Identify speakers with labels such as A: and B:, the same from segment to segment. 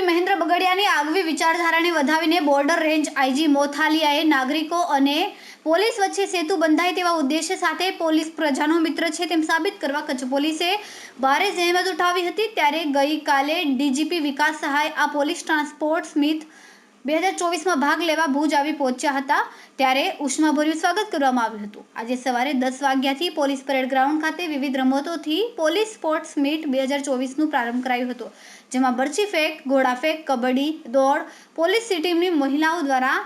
A: ઝઘડિયાની આગવી વિચારધારાને વધાવીને બોર્ડર રેન્જ આઈજી મોથાલિયાએ નાગરિકો અને પોલીસ વચ્ચે સેતુ બંધાય તેવા ઉદ્દેશ્ય સાથે પોલીસ પ્રજાનો મિત્ર છે તેમ સાબિત કરવા કચ્છ પોલીસે ભારે જહેમત ઉઠાવી હતી. ત્યારે ગઈકાલે ડીજીપી વિકાસ સહાય આ પોલીસ ટ્રાન્સપોર્ટ સ્મિથ બે હજાર ચોવીસમાં ભાગ લેવા ભુજ આવી પહોંચ્યા હતા, ત્યારે ઉષ્માભર્યું સ્વાગત કરવામાં આવ્યું હતું. આજે સવારે દસ વાગ્યાથી પોલીસ પરેડ ગ્રાઉન્ડ ખાતે વિવિધ રમતોથી પોલીસ સ્પોર્ટ્સ મીટ બે હજાર ચોવીસનું પ્રારંભ કરાયું હતું, જેમાં બરછી ફેંક, ઘોડા ફેંક, કબડ્ડી, દોડ, પોલીસ ટીમની મહિલાઓ દ્વારા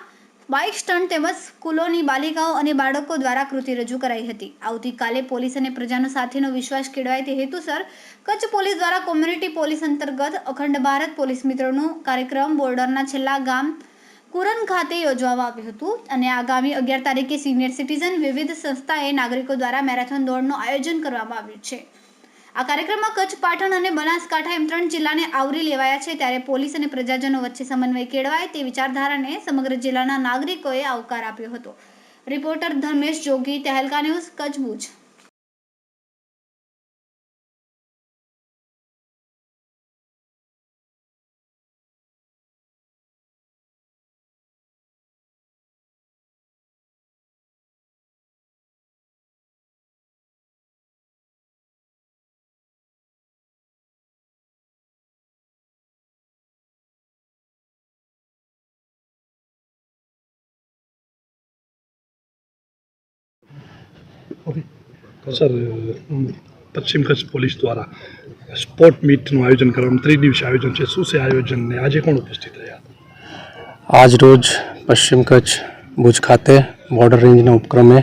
A: બાઇક સ્ટન્ટ તેમજ સ્કૂલોની બાલિકાઓ અને બાળકો દ્વારા કૃતિ રજૂ કરાઈ હતી. આવતીકાલે પોલીસ અને પ્રજાનો સાથેનો વિશ્વાસ કેળવાય તે હેતુસર કચ્છ પોલીસ દ્વારા કોમ્યુનિટી પોલીસ અંતર્ગત અખંડ ભારત પોલીસ મિત્રોનું કાર્યક્રમ બોર્ડરના છેલ્લા ગામ કુરન ખાતે યોજવામાં આવ્યું હતું અને આગામી અગિયાર તારીખે સિનિયર સિટીઝન વિવિધ સંસ્થાએ નાગરિકો દ્વારા મેરેથોન દોડનું આયોજન કરવામાં આવ્યું છે. આ કાર્યક્રમમાં કચ્છ, પાટણ અને બનાસકાંઠા એમ ત્રણ જિલ્લાને આવરી લેવાયા છે. ત્યારે પોલીસ અને પ્રજાજનો વચ્ચે સમન્વય કેળવાય તે વિચારધારાને સમગ્ર જિલ્લાના નાગરિકોએ આવકાર આપ્યો હતો. Reporter Dharmesh Jogi, Tehelka news, Kutch Bhuj.
B: Sir, પશ્ચિમ કચ્છ પોલીસ દ્વારા સ્પોર્ટ મીટનું આયોજન કરવામાં ત્રિદિવસીય આયોજન છે. શું છે આયોજન આજે કોણ ઉપસ્થિત રહ્યા?
C: આજ રોજ પશ્ચિમ કચ્છ ભુજ ખાતે બોર્ડર રેન્જના ઉપક્રમે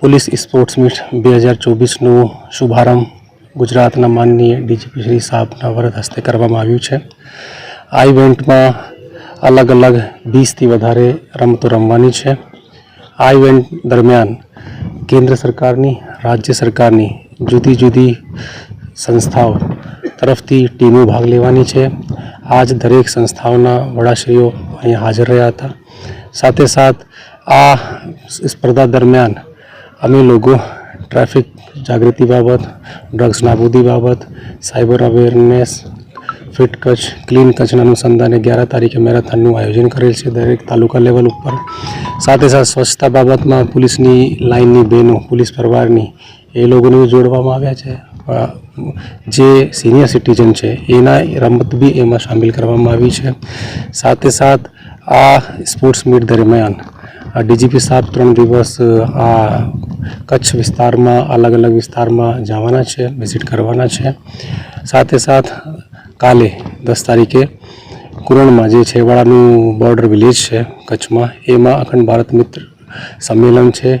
C: પોલીસ સ્પોર્ટ્સ મીટ બે હજાર ચોવીસનો શુભારંભ ગુજરાતના માનનીય ડીજીપી શ્રી સાહેબના વરદ હસ્તે કરવામાં આવ્યું છે. આ ઇવેન્ટમાં અલગ અલગ વીસથી વધારે રમતો રમવાની છે. આ ઇવેન્ટ દરમિયાન કેન્દ્ર સરકારની, રાજ્ય સરકારની જુદી જુદી સંસ્થાઓ તરફથી ટીમો ભાગ લેવાની છે. આજ દરેક સંસ્થાઓના વડાશ્રીઓ અહીંયા હાજર રહ્યા હતા. સાથે સાથ આ સ્પર્ધા દરમિયાન અમે લોકો ટ્રાફિક જાગૃતિ બાબત, ડ્રગ્સ નાબૂદી બાબત, cyber awareness fit Kutch, clean કચ્છના અનુસંધાને અગિયાર તારીખે મેરેથોનનું આયોજન કરેલ છે દરેક તાલુકા લેવલ ઉપર. સાથે સાથે સ્વચ્છતા બાબતમાં પોલીસની લાઇનની બહેનો, પોલીસ પરિવારની એ લોકોને જોડવામાં આવ્યા છે. જે સિનિયર સિટીઝન છે એના રમત બી એમાં સામેલ કરવામાં આવી છે. સાથે સાથ આ સ્પોર્ટ્સ મીટ દરમિયાન ડીજીપી સાહેબ ત્રણ દિવસ આ કચ્છ વિસ્તારમાં અલગ અલગ વિસ્તારમાં જવાના છે, વિઝિટ કરવાના છે. સાથે સાથ કાલે દસ તારીખે કુરણમાં જે છેવાડાનું બોર્ડર વિલેજ છે કચ્છમાં. એમાં અખંડ ભારત મિત્ર સંમેલન છે.